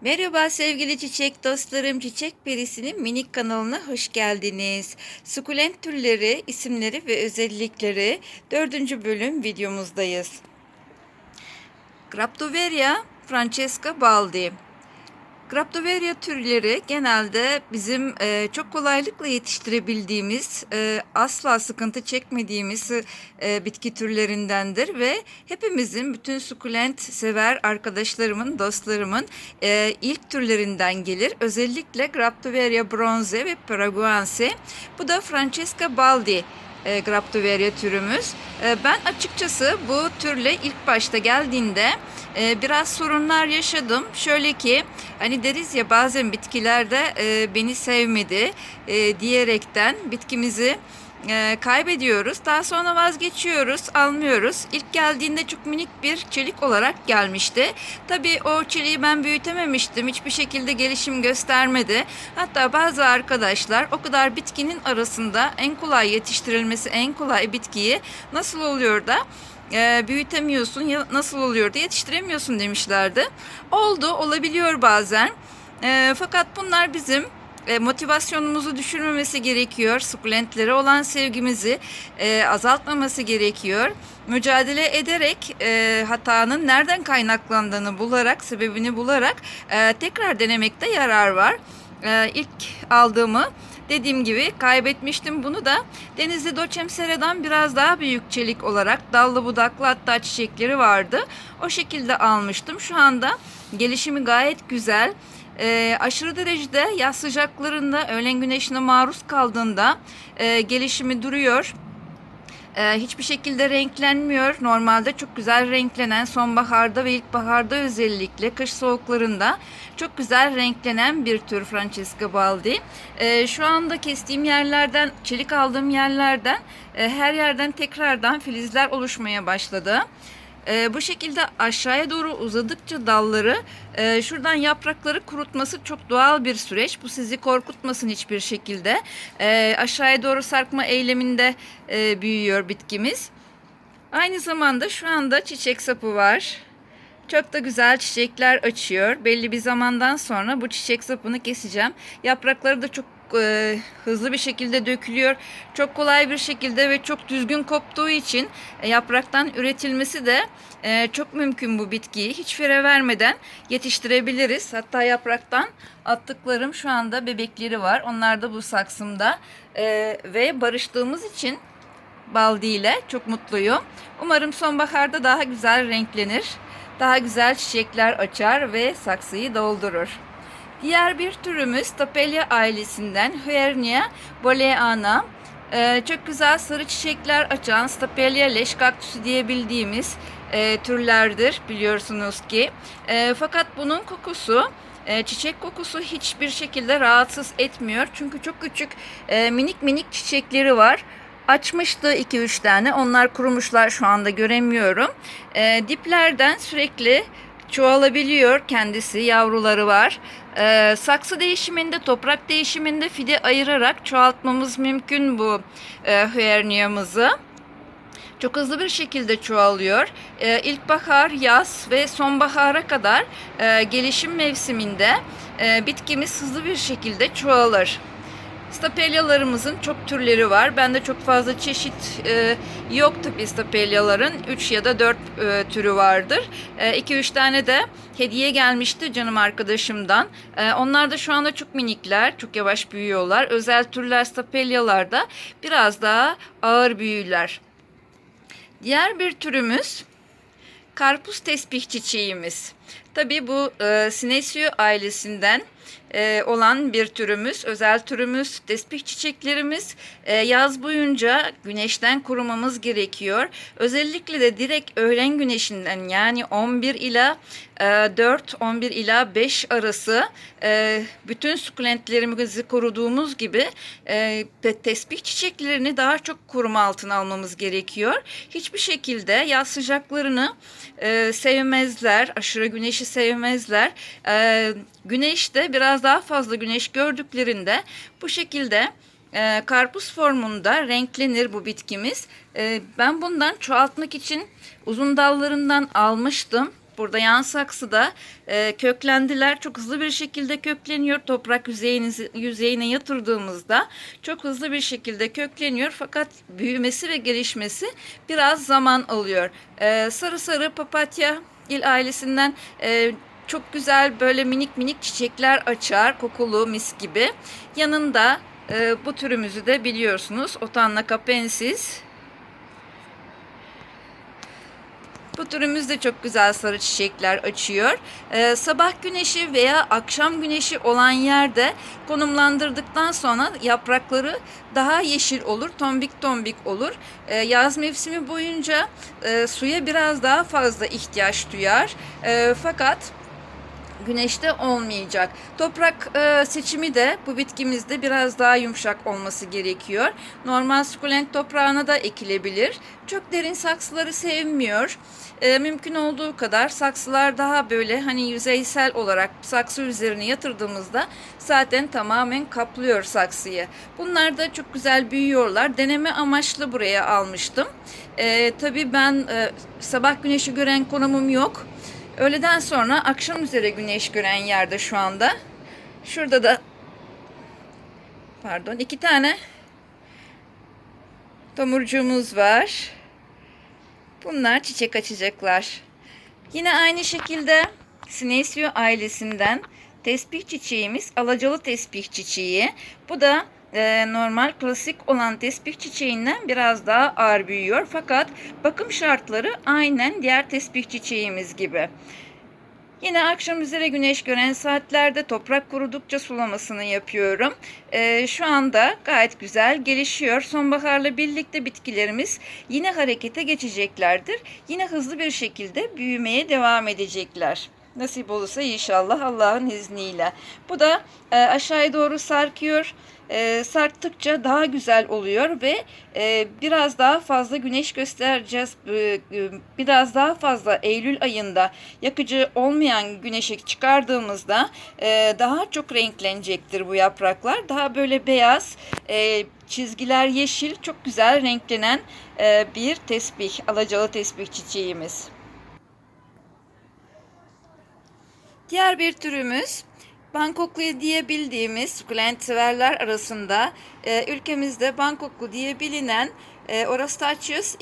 Merhaba sevgili çiçek dostlarım. Çiçek Perisi'nin minik kanalına hoş geldiniz. Sukulent türleri, isimleri ve özellikleri dördüncü bölüm videomuzdayız. Graptoveria Francesca Baldi. Graptoveria türleri genelde bizim e, çok kolaylıkla yetiştirebildiğimiz, e, asla sıkıntı çekmediğimiz e, bitki türlerindendir ve hepimizin bütün sukulent sever arkadaşlarımın, dostlarımın e, ilk türlerinden gelir. Özellikle Graptoveria bronze ve Paraguense. Bu da Francesca Baldi e, Graptoveria türümüz. E, ben açıkçası bu türle ilk başta geldiğinde e, biraz sorunlar yaşadım. Şöyle ki hani deriz ya bazen bitkilerde e, beni sevmedi e, diyerekten bitkimizi e, kaybediyoruz. Daha sonra vazgeçiyoruz, almıyoruz. İlk geldiğinde çok minik bir çelik olarak gelmişti. Tabii o çeliği ben büyütememiştim. Hiçbir şekilde gelişim göstermedi. Hatta bazı arkadaşlar o kadar bitkinin arasında en kolay yetiştirilmesi en kolay bitkiyi nasıl oluyor da e, büyütemiyorsun ya nasıl oluyor da yetiştiremiyorsun demişlerdi. Oldu, olabiliyor bazen. E, fakat bunlar bizim e, motivasyonumuzu düşürmemesi gerekiyor. Sukulentlere olan sevgimizi e, azaltmaması gerekiyor. Mücadele ederek e, hatanın nereden kaynaklandığını bularak, sebebini bularak e, tekrar denemekte yarar var. E, ilk aldığımı dediğim gibi kaybetmiştim bunu da Denizli Doçemsere'den biraz daha büyük çelik olarak dallı budaklı hatta çiçekleri vardı. O şekilde almıştım. Şu anda gelişimi gayet güzel e, aşırı derecede yaz sıcaklarında öğlen güneşine maruz kaldığında e, gelişimi duruyor. E, hiçbir şekilde renklenmiyor. Normalde çok güzel renklenen sonbaharda ve ilkbaharda özellikle kış soğuklarında çok güzel renklenen bir tür Francesca Baldi. E, şu anda kestiğim yerlerden, çelik aldığım yerlerden e, her yerden tekrardan filizler oluşmaya başladı. E, bu şekilde aşağıya doğru uzadıkça dalları e, şuradan yaprakları kurutması çok doğal bir süreç. Bu sizi korkutmasın hiçbir şekilde. E, aşağıya doğru sarkma eyleminde e, büyüyor bitkimiz. Aynı zamanda şu anda çiçek sapı var. Çok da güzel çiçekler açıyor. Belli bir zamandan sonra bu çiçek sapını keseceğim. Yaprakları da çok e, hızlı bir şekilde dökülüyor. Çok kolay bir şekilde ve çok düzgün koptuğu için e, yapraktan üretilmesi de e, çok mümkün bu bitkiyi. Hiç fire vermeden yetiştirebiliriz. Hatta yapraktan attıklarım şu anda bebekleri var. Onlar da bu saksımda. E, ve barıştığımız için baldi ile çok mutluyum. Umarım sonbaharda daha güzel renklenir. Daha güzel çiçekler açar ve saksıyı doldurur. Diğer bir türümüz Tapelia ailesinden Huernia boleana. Ee, çok güzel sarı çiçekler açan Stapelia leş kaktüsü diyebildiğimiz e, türlerdir biliyorsunuz ki. E, fakat bunun kokusu e, çiçek kokusu hiçbir şekilde rahatsız etmiyor. Çünkü çok küçük e, minik minik çiçekleri var. Açmıştı 2-3 tane. Onlar kurumuşlar şu anda göremiyorum. E, diplerden sürekli çoğalabiliyor kendisi. Yavruları var. E, saksı değişiminde, toprak değişiminde fide ayırarak çoğaltmamız mümkün bu e, hüerniyamızı. Çok hızlı bir şekilde çoğalıyor. E, ilkbahar, yaz ve sonbahara kadar e, gelişim mevsiminde e, bitkimiz hızlı bir şekilde çoğalır. Stapelyalarımızın çok türleri var. Bende çok fazla çeşit e, yok tabii stapelyaların. 3 ya da 4 e, türü vardır. 2-3 e, tane de hediye gelmişti canım arkadaşımdan. E, onlar da şu anda çok minikler. Çok yavaş büyüyorlar. Özel türler stapelyalarda biraz daha ağır büyürler. Diğer bir türümüz karpuz tesbih çiçeğimiz. Tabii bu e, Sinesio ailesinden e, olan bir türümüz, özel türümüz, tespih çiçeklerimiz e, yaz boyunca güneşten korumamız gerekiyor. Özellikle de direkt öğlen güneşinden yani 11 ila e, 4, 11 ila 5 arası e, bütün sukulentlerimizi koruduğumuz gibi e, tesbih çiçeklerini daha çok koruma altına almamız gerekiyor. Hiçbir şekilde yaz sıcaklarını e, sevmezler, aşırı güneşi sevmezler. E, güneşte biraz daha fazla güneş gördüklerinde bu şekilde e, karpuz formunda renklenir bu bitkimiz. E, ben bundan çoğaltmak için uzun dallarından almıştım. burada yan saksıda e, köklendiler. Çok hızlı bir şekilde kökleniyor. Toprak yüzeyinizi, yüzeyine yatırdığımızda çok hızlı bir şekilde kökleniyor. Fakat büyümesi ve gelişmesi biraz zaman alıyor. E, sarı sarı papatya il ailesinden e, çok güzel böyle minik minik çiçekler açar. Kokulu mis gibi. Yanında e, bu türümüzü de biliyorsunuz. Otanna capensis. Bu türümüz de çok güzel sarı çiçekler açıyor. Ee, sabah güneşi veya akşam güneşi olan yerde konumlandırdıktan sonra yaprakları daha yeşil olur, tombik tombik olur. Ee, yaz mevsimi boyunca e, suya biraz daha fazla ihtiyaç duyar. E, fakat güneşte olmayacak. Toprak e, seçimi de bu bitkimizde biraz daha yumuşak olması gerekiyor. Normal sukulent toprağına da ekilebilir. Çok derin saksıları sevmiyor. E, mümkün olduğu kadar saksılar daha böyle hani yüzeysel olarak saksı üzerine yatırdığımızda zaten tamamen kaplıyor saksıyı. Bunlar da çok güzel büyüyorlar. Deneme amaçlı buraya almıştım. E, tabii ben e, sabah güneşi gören konumum yok. Öğleden sonra akşam üzere güneş gören yerde şu anda. Şurada da pardon iki tane tomurcuğumuz var. Bunlar çiçek açacaklar. Yine aynı şekilde Sinesio ailesinden tesbih çiçeğimiz alacalı tesbih çiçeği. Bu da e, normal klasik olan tesbih çiçeğinden biraz daha ağır büyüyor. Fakat bakım şartları aynen diğer tesbih çiçeğimiz gibi. Yine akşam üzere güneş gören saatlerde toprak kurudukça sulamasını yapıyorum. Ee, şu anda gayet güzel gelişiyor. Sonbaharla birlikte bitkilerimiz yine harekete geçeceklerdir. Yine hızlı bir şekilde büyümeye devam edecekler. Nasip olursa inşallah Allah'ın izniyle. Bu da e, aşağıya doğru sarkıyor. E, sarktıkça daha güzel oluyor ve e, biraz daha fazla güneş göstereceğiz. E, e, biraz daha fazla Eylül ayında yakıcı olmayan güneşe çıkardığımızda e, daha çok renklenecektir bu yapraklar. Daha böyle beyaz, e, çizgiler yeşil, çok güzel renklenen e, bir tesbih, alacalı tesbih çiçeğimiz. Diğer bir türümüz Bangkoklu diye bildiğimiz sukulent severler arasında e, ülkemizde Bangkoklu diye bilinen e, Orastachius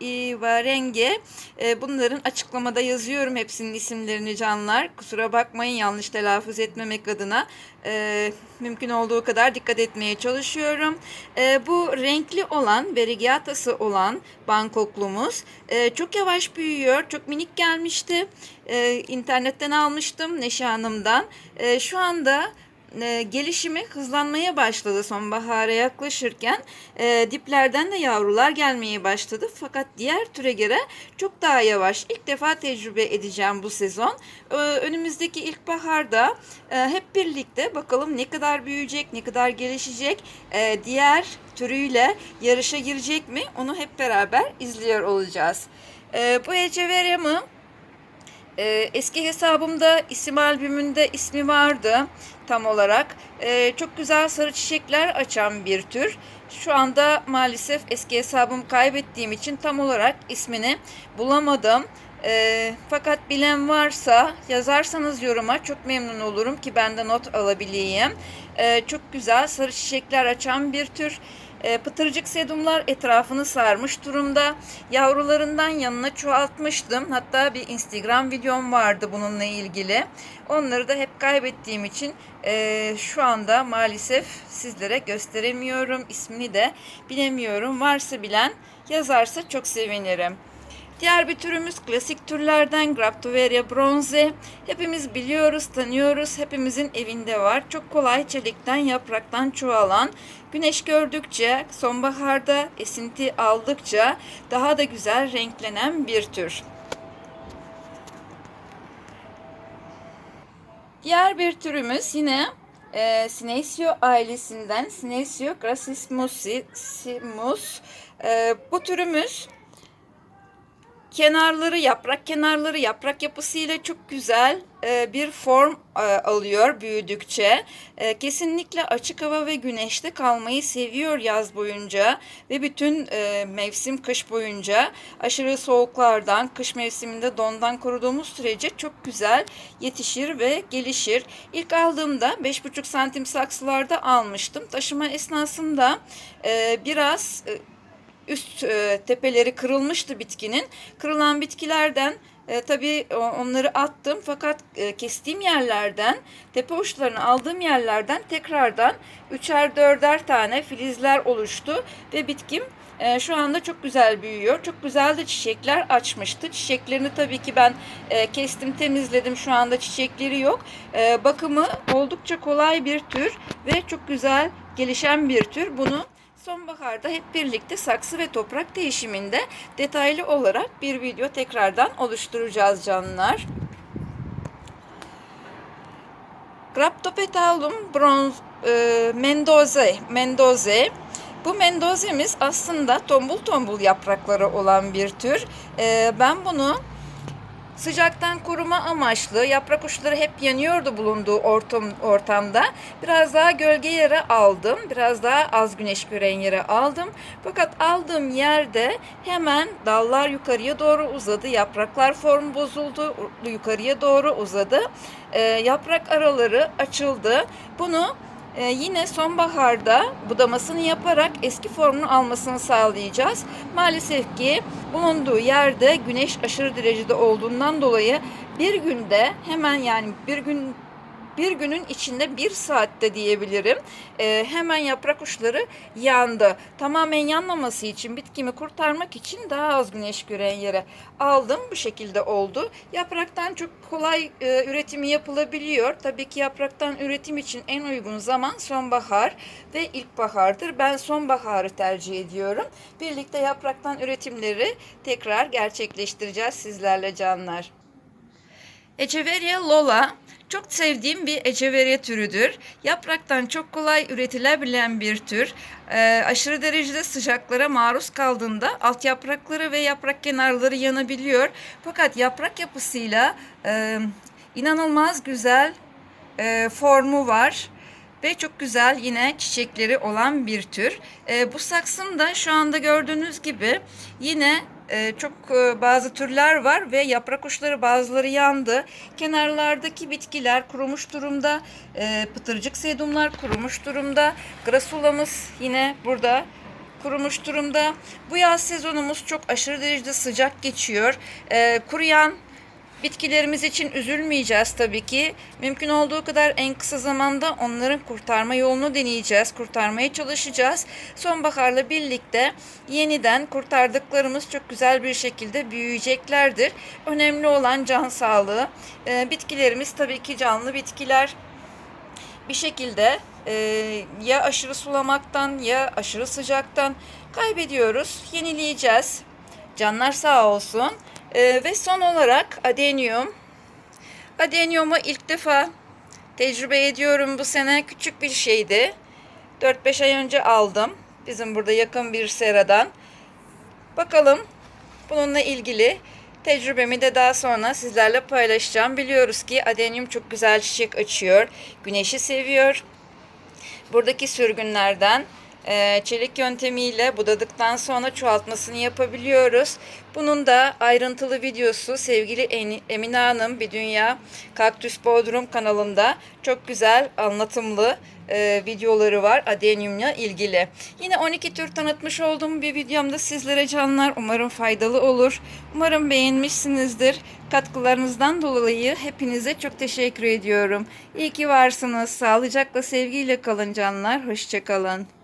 ivarenge e, bunların açıklamada yazıyorum hepsinin isimlerini canlar. Kusura bakmayın yanlış telaffuz etmemek adına e, mümkün olduğu kadar dikkat etmeye çalışıyorum. E, bu renkli olan verigiatası olan Bangkoklumuz e, çok yavaş büyüyor. Çok minik gelmişti. E, internetten almıştım Neşe Hanım'dan. E, şu anda e, gelişimi hızlanmaya başladı sonbahara yaklaşırken. E, diplerden de yavrular gelmeye başladı. Fakat diğer türe göre çok daha yavaş. İlk defa tecrübe edeceğim bu sezon. E, önümüzdeki ilkbaharda e, hep birlikte bakalım ne kadar büyüyecek ne kadar gelişecek e, diğer türüyle yarışa girecek mi? Onu hep beraber izliyor olacağız. E, bu Eceverya'mı ee, eski hesabımda isim albümünde ismi vardı tam olarak. Ee, çok güzel sarı çiçekler açan bir tür. Şu anda maalesef eski hesabımı kaybettiğim için tam olarak ismini bulamadım. Ee, fakat bilen varsa yazarsanız yoruma çok memnun olurum ki ben de not alabileyim. Ee, çok güzel sarı çiçekler açan bir tür. E, pıtırcık sedumlar etrafını sarmış durumda. Yavrularından yanına çoğaltmıştım. Hatta bir Instagram videom vardı bununla ilgili. Onları da hep kaybettiğim için e, şu anda maalesef sizlere gösteremiyorum. İsmini de bilemiyorum. Varsa bilen yazarsa çok sevinirim. Diğer bir türümüz klasik türlerden Graptoveria bronze. Hepimiz biliyoruz, tanıyoruz. Hepimizin evinde var. Çok kolay çelikten, yapraktan çoğalan. Güneş gördükçe, sonbaharda esinti aldıkça daha da güzel renklenen bir tür. Diğer bir türümüz yine e, Sinesio ailesinden Sinesio gracissimus. E, bu türümüz kenarları, yaprak kenarları, yaprak yapısıyla çok güzel e, bir form e, alıyor büyüdükçe. E, kesinlikle açık hava ve güneşte kalmayı seviyor yaz boyunca ve bütün mevsim kış boyunca aşırı soğuklardan, kış mevsiminde dondan koruduğumuz sürece çok güzel yetişir ve gelişir. İlk aldığımda 5,5 santim saksılarda almıştım. Taşıma esnasında biraz üst e, tepeleri kırılmıştı bitkinin. Kırılan bitkilerden e, tabii onları attım fakat e, kestiğim yerlerden, tepe uçlarını aldığım yerlerden tekrardan üçer dörder tane filizler oluştu ve bitkim e, şu anda çok güzel büyüyor. Çok güzel de çiçekler açmıştı. Çiçeklerini tabii ki ben e, kestim, temizledim. Şu anda çiçekleri yok. E, bakımı oldukça kolay bir tür ve çok güzel gelişen bir tür. Bunu Sonbaharda hep birlikte saksı ve toprak değişiminde detaylı olarak bir video tekrardan oluşturacağız canlılar. Graptopetalum bronz e, mendoze, mendoze. Bu mendozemiz aslında tombul tombul yaprakları olan bir tür. E, ben bunu Sıcaktan koruma amaçlı yaprak uçları hep yanıyordu bulunduğu ortam, ortamda. Biraz daha gölge yere aldım. Biraz daha az güneş gören yere aldım. Fakat aldığım yerde hemen dallar yukarıya doğru uzadı. Yapraklar form bozuldu. Yukarıya doğru uzadı. Ee, yaprak araları açıldı. Bunu ee, yine sonbaharda budamasını yaparak eski formunu almasını sağlayacağız. Maalesef ki bulunduğu yerde güneş aşırı derecede olduğundan dolayı bir günde hemen yani bir gün bir günün içinde bir saatte diyebilirim e, hemen yaprak uçları yandı. Tamamen yanmaması için bitkimi kurtarmak için daha az güneş gören yere aldım. Bu şekilde oldu. Yapraktan çok kolay e, üretimi yapılabiliyor. Tabii ki yapraktan üretim için en uygun zaman sonbahar ve ilkbahardır. Ben sonbaharı tercih ediyorum. Birlikte yapraktan üretimleri tekrar gerçekleştireceğiz sizlerle canlar. Echeveria lola çok sevdiğim bir Echeveria türüdür. Yapraktan çok kolay üretilebilen bir tür. Ee, aşırı derecede sıcaklara maruz kaldığında alt yaprakları ve yaprak kenarları yanabiliyor. Fakat yaprak yapısıyla e, inanılmaz güzel e, formu var ve çok güzel yine çiçekleri olan bir tür. E, bu saksımda şu anda gördüğünüz gibi yine e, çok e, bazı türler var ve yaprak uçları bazıları yandı. Kenarlardaki bitkiler kurumuş durumda. E, pıtırcık sedumlar kurumuş durumda. Grasulamız yine burada kurumuş durumda. Bu yaz sezonumuz çok aşırı derecede sıcak geçiyor. E, kuruyan Bitkilerimiz için üzülmeyeceğiz tabii ki. Mümkün olduğu kadar en kısa zamanda onların kurtarma yolunu deneyeceğiz. Kurtarmaya çalışacağız. Sonbaharla birlikte yeniden kurtardıklarımız çok güzel bir şekilde büyüyeceklerdir. Önemli olan can sağlığı. Ee, bitkilerimiz tabii ki canlı bitkiler. Bir şekilde e, ya aşırı sulamaktan ya aşırı sıcaktan kaybediyoruz. Yenileyeceğiz. Canlar sağ olsun. Ee, ve son olarak adenyum. Adenyumu ilk defa tecrübe ediyorum bu sene. Küçük bir şeydi. 4-5 ay önce aldım. Bizim burada yakın bir seradan. Bakalım bununla ilgili tecrübemi de daha sonra sizlerle paylaşacağım. Biliyoruz ki adenyum çok güzel çiçek açıyor. Güneşi seviyor. Buradaki sürgünlerden e, çelik yöntemiyle budadıktan sonra çoğaltmasını yapabiliyoruz. Bunun da ayrıntılı videosu sevgili Emine Hanım Bir Dünya Kaktüs Bodrum kanalında çok güzel anlatımlı e, videoları var adenyumla ilgili. Yine 12 tür tanıtmış olduğum bir videomda sizlere canlar umarım faydalı olur. Umarım beğenmişsinizdir. Katkılarınızdan dolayı hepinize çok teşekkür ediyorum. İyi ki varsınız. Sağlıcakla sevgiyle kalın canlar. Hoşçakalın.